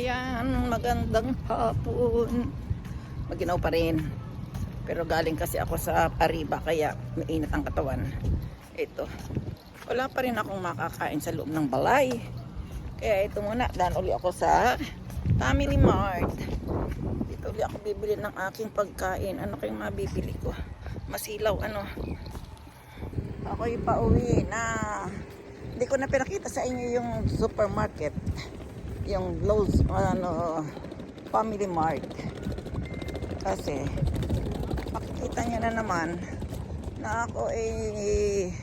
Ayan, magandang hapon. Maginaw pa rin. Pero galing kasi ako sa Pariba kaya mainit ang katawan. Ito. Wala pa rin akong makakain sa loob ng balay. Kaya ito muna, daan uli ako sa Family Mart. Dito uli ako bibili ng aking pagkain. Ano kayong mabibili ko? Masilaw, ano? Ako'y pauwi na. Hindi ko na pinakita sa inyo yung supermarket. Yung Lowe's, ano, Family Mart. Kasi, makikita nyo na naman na ako eh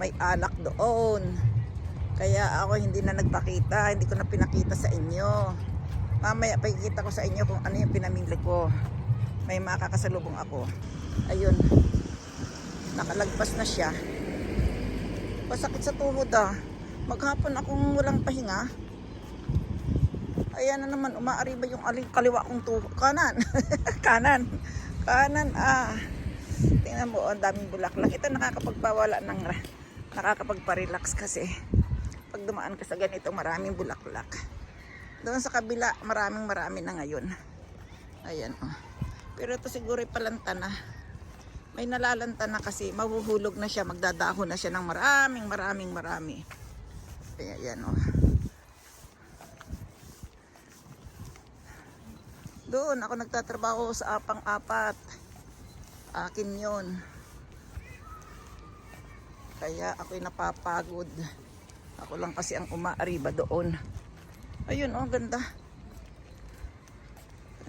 may alak doon. Kaya ako hindi na nagpakita, hindi ko na pinakita sa inyo. Mamaya pakikita ko sa inyo kung ano yung pinamili ko. May makakasalubong ako. Ayun. Nakalagpas na siya. Pasakit sa tuhod ah. Maghapon akong walang pahinga. Ayan na naman, umaariba yung aling kaliwa kong tuhod. Kanan. Kanan. Kanan ah. Tingnan mo, oh, ang daming bulaklak. Ito nakakapagpawala ng nakakapagpa-relax kasi pag dumaan ka sa ganito maraming bulaklak. Doon sa kabila, maraming marami na ngayon. Ayan oh. Pero ito siguro palanta na. May nalalanta na kasi mahuhulog na siya, magdadahon na siya ng maraming maraming marami. Kaya yan oh. Doon ako nagtatrabaho sa apang-apat. Akin yon. Kaya ako'y napapagod. Ako lang kasi ang umaariba doon. Ayun oh, ganda.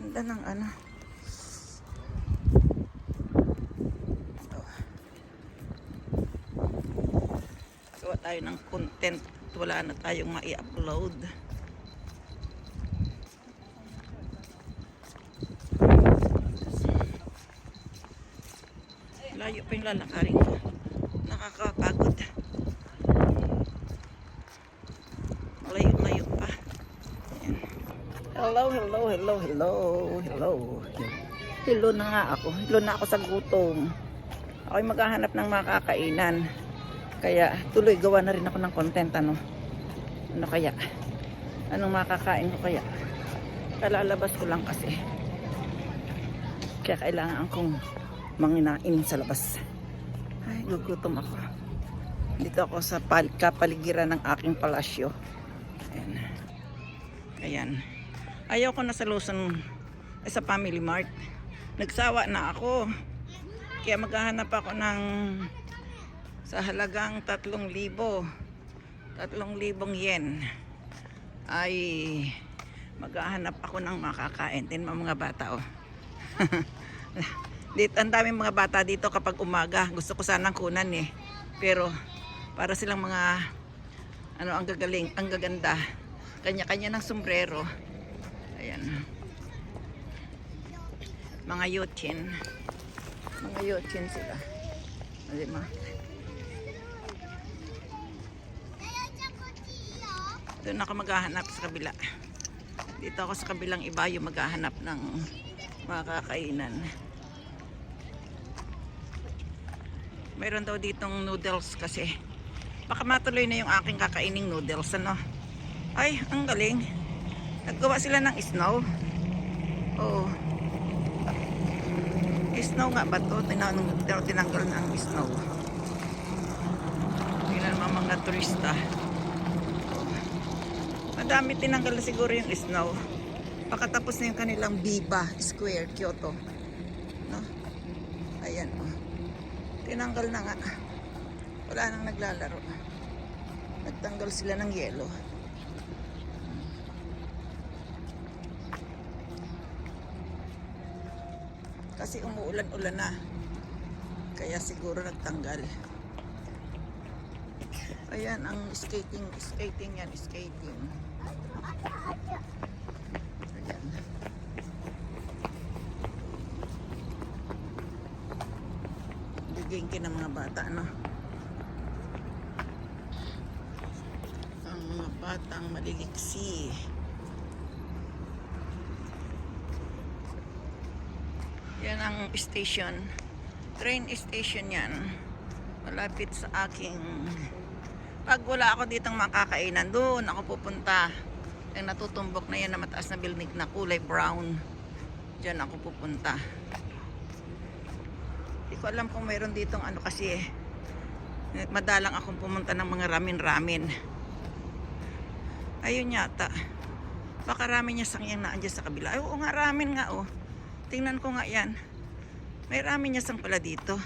Ganda ng ano. Gawa tayo ng content. Wala na tayong mai-upload. Layo pa yung lalakarin ko. Nakakapagod. Malayo-layo pa. Ayan. Hello, hello, hello, hello, hello. Hello na nga ako. Hello na ako sa gutom. Ako'y maghahanap ng makakainan. Kaya tuloy gawa na rin ako ng content ano. Ano kaya? Anong makakain ko kaya? Kalalabas ko lang kasi. Kaya kailangan kong manginain sa labas. Ay, gugutom ako. Dito ako sa pal kapaligiran ng aking palasyo. Ayan. Ayan. Ayaw ko na sa Lawson, ay sa Family Mart. Nagsawa na ako. Kaya maghahanap ako ng sa halagang 3,000. 3,000 yen. Ay maghahanap ako ng makakain. Tin mga bata oh. Dito, ang daming mga bata dito kapag umaga. Gusto ko sanang kunan eh. Pero para silang mga ano ang gagaling, ang gaganda. Kanya-kanya ng sombrero. Ayan. Mga yochin. Mga yochin sila. Di ba? Doon ako maghahanap sa kabila. Dito ako sa kabilang ibayo maghahanap ng mga Mayroon daw ditong noodles kasi. Baka matuloy na yung aking kakaining noodles, ano? Ay, ang galing. Naggawa sila ng snow. Oo. Snow nga ba to? Tinang, tinanggal na ang snow. Tingnan naman mga turista. Madami tinanggal na siguro yung snow. Pakatapos na yung kanilang Biba Square, Kyoto. No? Ayan, oh. Tinanggal na nga. Wala nang naglalaro. Nagtanggal sila ng yelo. Kasi umuulan-ulan na. Kaya siguro nagtanggal. Ayan ang skating, skating yan, skating. Ayan. Bigyan ng mga bata, no? Ang mga batang maliliksi. Yan ang station. Train station yan. Malapit sa aking... Pag wala ako ditong makakainan, doon ako pupunta. Yung natutumbok na yan na mataas na building na kulay brown. Diyan ako pupunta. Hindi ko alam kung mayroon ditong ano kasi eh. Madalang akong pumunta ng mga ramin-ramin. Ayun yata. Baka ramen niya sang yan na andyan sa kabila. Ay, oo nga, ramen nga oh. Tingnan ko nga yan. May ramen niya sang pala dito.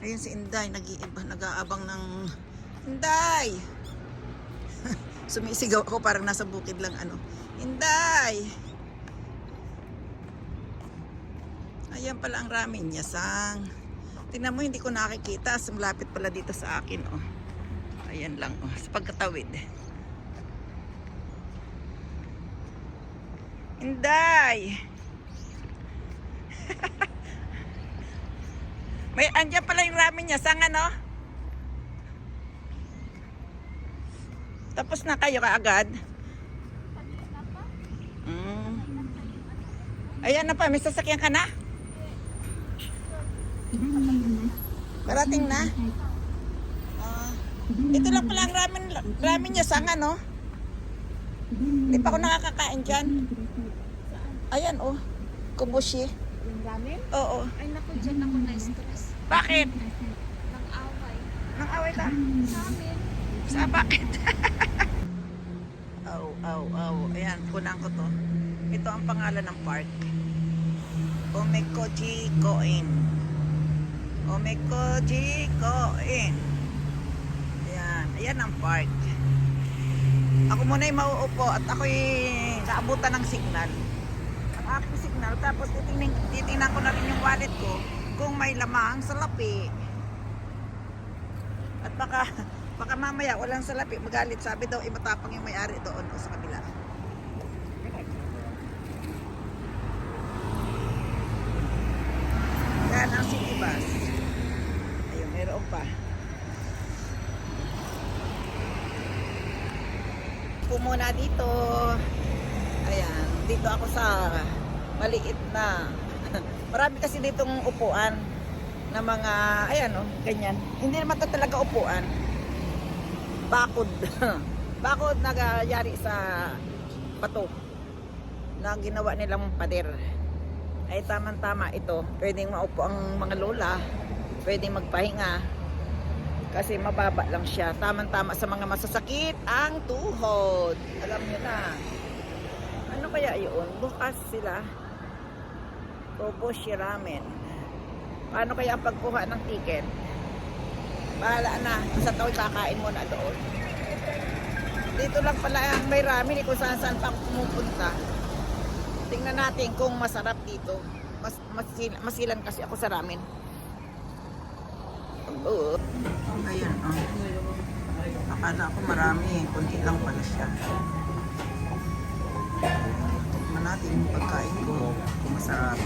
Ayun si Inday, nag-iiba, nag-aabang ng... Inday! Sumisigaw ako parang nasa bukid lang ano. Inday! Ayan pala ang ramen niya, sang. Tingnan mo, hindi ko nakikita. As malapit pala dito sa akin, oh. Ayan lang, oh. Sa pagkatawid. Inday! May andyan pala yung ramen niya. Sang ano? Tapos na kayo kaagad? Mm. Ayan na pa, may sasakyan ka na? Parating na? Ah, ito lang pala ang ramen, ramen niya. Sang ano? Hindi pa ako nakakakain dyan. Ayan oh, kubushi. Yung ramen? Oo. Ay naku, dyan ako na-stress. Bakit? Nang away. Nang away ka? Sa amin. Sa bakit? Aw, aw, aw. Ayan, kunan ko to. Ito ang pangalan ng park. Omekoji Koen. Omekoji Koen. Ayan, ayan ang park. Ako muna yung mauupo at ako'y naabutan ng signal. Ang aking signal. Tapos titingnan, titingnan ko na rin yung wallet ko kung may lamang sa lapi. At baka, baka mamaya walang salapi, magalit. Sabi daw, imatapang yung may-ari doon o sa kabila. Yan ang mayroon pa. Po muna dito. Ayan, dito ako sa maliit na. Marami kasi ditong upuan na mga, ayan o, ganyan. Hindi naman to talaga upuan. Bakod. Bakod nagyari sa pato na ginawa nilang pader. Ay tamang-tama ito. Pwedeng maupo ang mga lola. Pwedeng magpahinga. Kasi mababa lang siya. Tamang-tama sa mga masasakit ang tuhod. Alam niyo na. Ano kaya yun? Bukas sila. Koboshi Ramen. Paano kaya ang pagkuha ng ticket? Bahala na. Sa taon kakain mo na doon. Dito lang pala may ramen kung saan saan pa pumupunta. Tingnan natin kung masarap dito. Mas, masil, masilan kasi ako sa ramen. Oo. Ayan, oh. Akala ko marami eh. Kunti lang pala siya. Tikman natin yung pagkain ko kung masarap.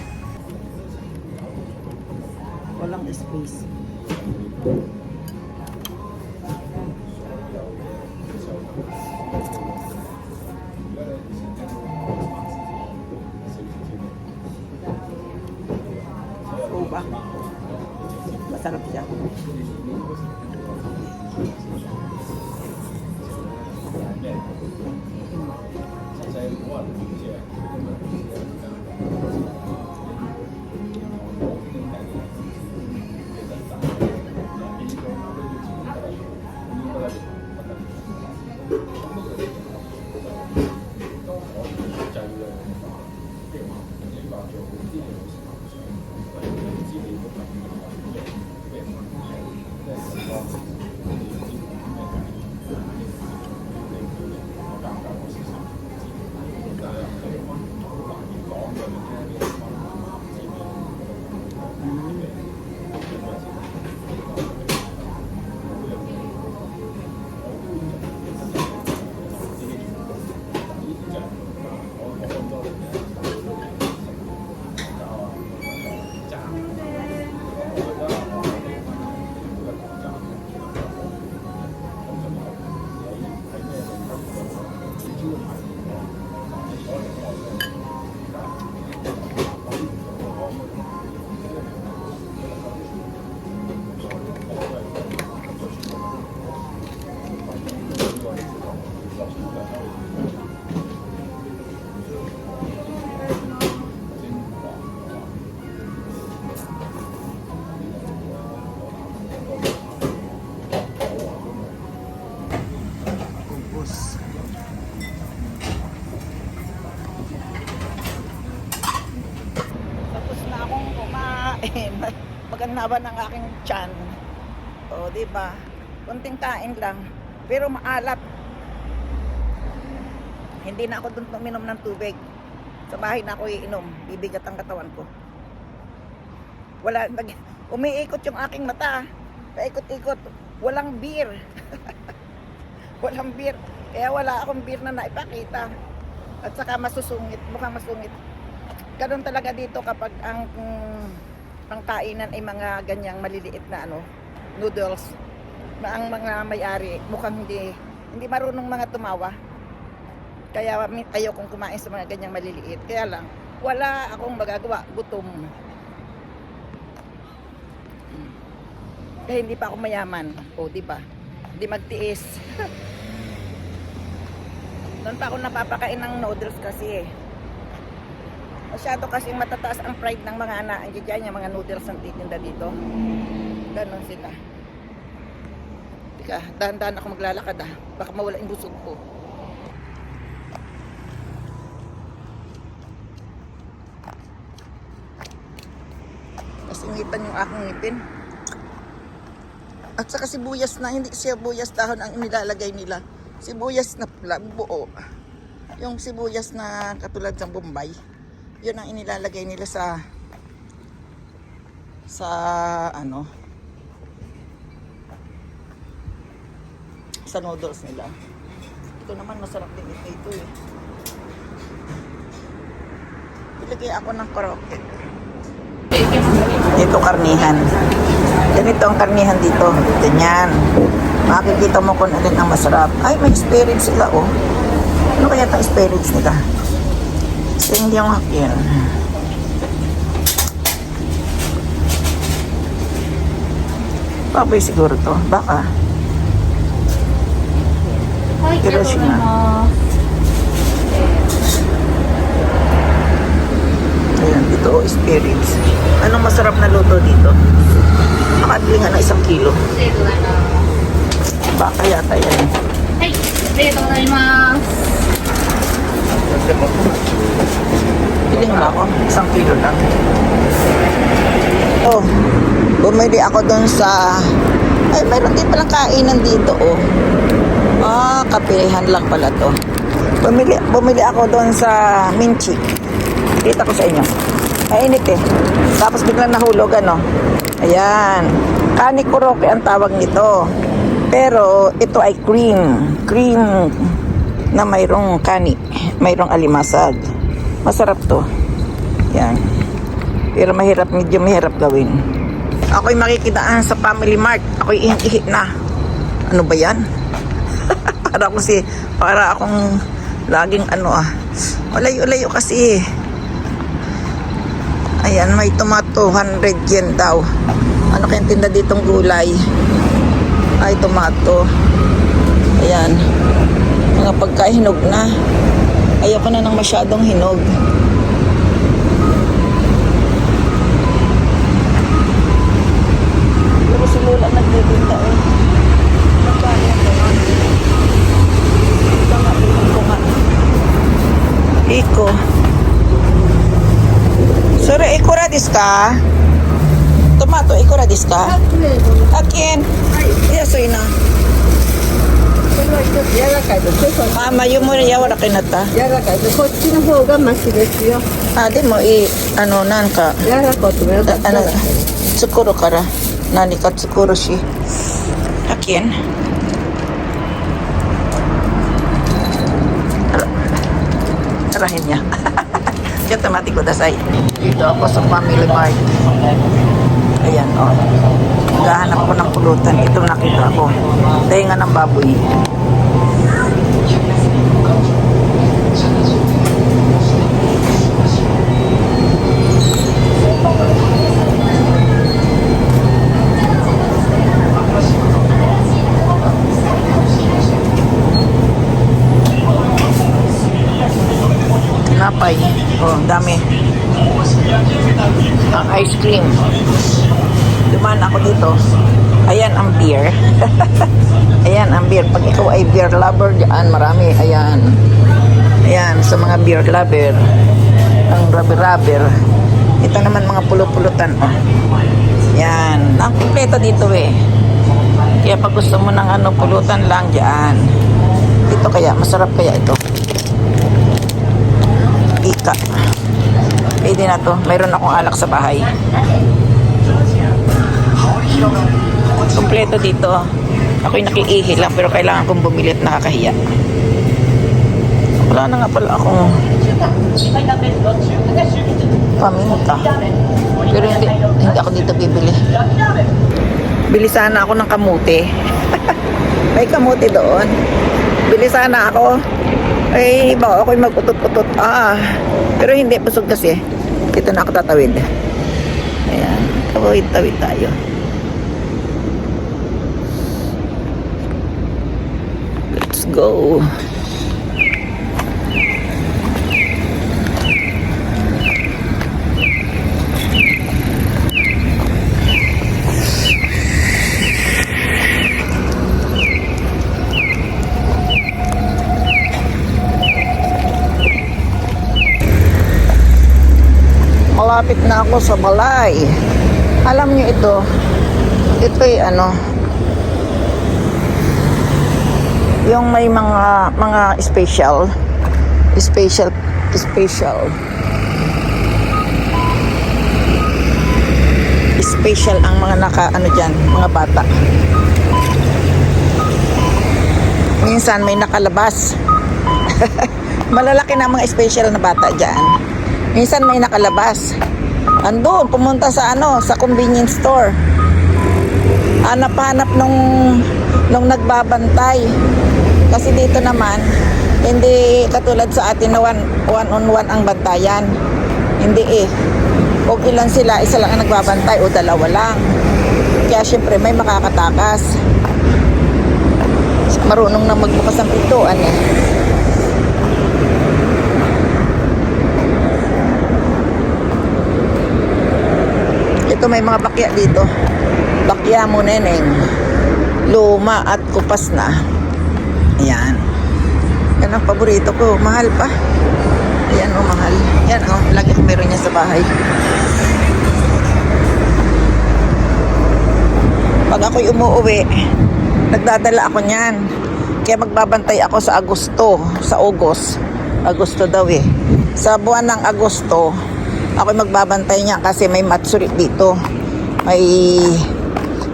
Walang space. Haba ng aking tiyan. O, di ba? Kunting kain lang. Pero maalat. Hindi na ako doon uminom ng tubig. Sa bahay na ako iinom. Bibigat ang katawan ko. Wala, nag, umiikot yung aking mata. Paikot-ikot. Walang beer. Walang beer. Kaya wala akong beer na naipakita. At saka masusungit. Mukhang masungit. Ganun talaga dito kapag ang mm, ang kainan ay mga ganyang maliliit na ano, noodles. Na ang mga may-ari mukhang hindi hindi marunong mga tumawa. Kaya ayaw kong kumain sa mga ganyang maliliit. Kaya lang, wala akong magagawa. Gutom. Kaya hindi pa ako mayaman. O, di ba? Hindi magtiis. Doon pa ako napapakain ng noodles kasi eh. Masyado kasing matataas ang pride ng mga anak. Ang dyan yung mga noodles ang titinda dito. Ganon sila. Tika, dahan-dahan ako maglalakad ah. Baka mawala yung busog ko. Kasingitan yung aking ngipin. At saka sibuyas na, hindi sibuyas dahon ang inilalagay nila. Sibuyas na buo. Yung sibuyas na katulad ng Bombay. Yun ang inilalagay nila sa sa ano sa noodles nila. Ito naman masarap din ito, ito eh. Ilagay ako ng karaoke. Dito karnihan. Ganito ang karnihan dito. Ganyan. Makikita mo kung alin ang masarap. Ay, may spirits sila oh. Ano kaya itong spirits nila? So, hindi ako hapir. Baboy siguro to. Baka. Hiroshima. Ayan, dito oh, spirits. Anong masarap na luto dito? Nakabili nga ng isang kilo. Baka yata yan. Hey, dito na yung mga bumili na ako. Isang kilo lang. Oh, bumili ako doon sa... Ay, mayroon din palang kainan dito, oh. Ah, kapihan lang pala to. Bumili, bumili ako doon sa Minchik. Kita ko sa inyo. Mainit eh. Tapos biglang nahulog, ano. Ayan. Kani kuroke ang tawag nito. Pero ito ay cream. Cream na mayroong kani, mayroong alimasag. Masarap to. Yan. Pero mahirap, medyo mahirap gawin. Ako'y makikidaan sa Family Mart. Ako'y ihi na. Ano ba yan? para ako si, para akong laging ano ah. Ulayo-ulayo kasi eh. Ayan, may tomato, 100 yen daw. Ano kayang tinda ditong gulay? Ay, tomato. Ayan. Mga pagkahinog na. Ayoko na ng masyadong hinog. Pero si Lola nagbibinda eh. Iko. Sore, iko ra desu ka? Tomato, iko ra desu ka? Akin. Yes, na. 柔らかいですよ。 Mama, yung mo柔らかいなった。柔らかいです。こっちの方がマシですよ。 Ah, di mo i ano nan ka 柔らかくてもよかった ano ら。 tsukuro kara. Nani ka tsukuro shi. Akin. Ara- Arahin niya. Diyan tamati ko dasay. Dito ako sa Family Mart. Ayan, oh. Naghahanap ko ng pulutan. Ito nakita ko. Tenga ng baboy. Ang ice cream. Dumaan ako dito. Ayan ang beer. Ayan ang beer. Pag ikaw ay beer lover, diyan marami. Ayan. Ayan, sa mga beer lover. Ang rubber-rubber. Ito naman mga pulot-pulutan. Oh. Yan. Ang kumpleto dito eh. Kaya pag gusto mo ng ano, pulutan lang dyan. Dito kaya, masarap kaya ito. Ika. Pwede na to. Mayroon akong alak sa bahay. Kumpleto dito. Ako'y nakiihi lang pero kailangan kong bumili at nakakahiya. Wala na nga pala akong paminta. Pero hindi, hindi ako dito bibili. Bili sana ako ng kamuti. May kamuti doon. Bili sana ako. Ay, baka ako'y mag-utot-utot. Ah, pero hindi, busog kasi. Dito na ako tatawid. Ayan, tawid-tawid tayo. Let's go. Malapit na ako sa balay. Alam niyo ito, ito'y ano, yung may mga mga special, special, special, special ang mga naka ano diyan, mga bata. Minsan may nakalabas. Malalaki na mga special na bata diyan. Minsan may nakalabas. Andun, pumunta sa ano, sa convenience store. Hanap-hanap nung, nung nagbabantay. Kasi dito naman, hindi katulad sa atin na one, one on one ang bantayan. Hindi eh. Kung ilan sila, isa lang ang nagbabantay o dalawa lang. Kaya syempre may makakatakas. Marunong na magbukas ng pintuan eh. Ito may mga bakya dito. Bakya mo neneng. Luma at kupas na. Ayan. Yan ang paborito ko. Mahal pa. Ayan o, mahal. Yan o, lagi ko meron yan sa bahay. Pag ako'y umuwi, nagdadala ako niyan. Kaya magbabantay ako sa Agosto, sa August. Agosto daw eh. Sa buwan ng Agosto, ako'y magbabantay niya kasi may matsuri dito. May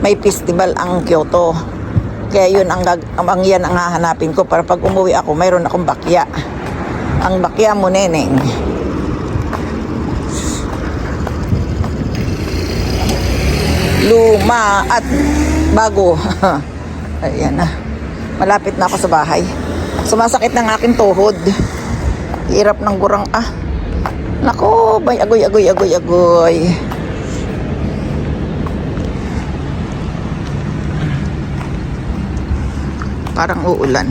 may festival ang Kyoto. Kaya yun ang, gag- ang yan ang hahanapin ko para pag umuwi ako, mayroon akong bakya. Ang bakya mo, neneng. Luma at bago. Ayan na. Malapit na ako sa bahay. Sumasakit ng aking tuhod. Hirap ng gurang ah. Nako, bay agoy agoy agoy agoy. Parang uulan.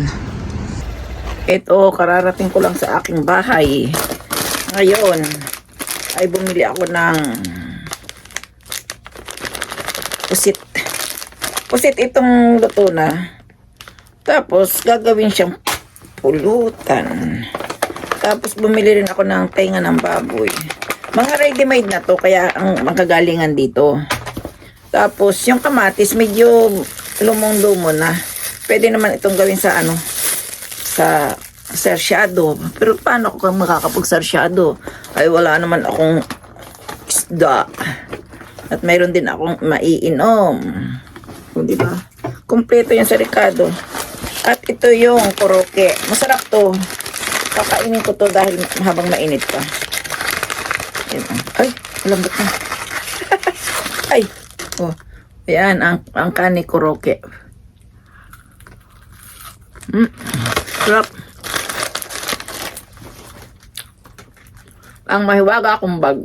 Ito, kararating ko lang sa aking bahay. Ngayon, ay bumili ako ng pusit. Pusit itong luto na. Tapos, gagawin siyang pulutan. Tapos, bumili rin ako ng tenga ng baboy. Mga ready-made na to, kaya ang magagalingan dito. Tapos, yung kamatis, medyo lumong-lumo na. Pwede naman itong gawin sa ano, sa sersyado. Pero paano ako makakapag-sersyado? Ay, wala naman akong isda. At mayroon din akong maiinom. O, di ba? Kompleto yung sa Ricardo. At ito yung koroke. Masarap to. Kakainin ko to dahil habang mainit pa. Ayan, oh. Ay, lambot na. Ay, oh. Ayan, ang, ang kani koroke. Mm, sarap. Ang mahiwaga akong bag.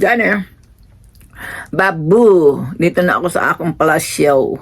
Diyan eh. Babu. Dito na ako sa akong palasyaw.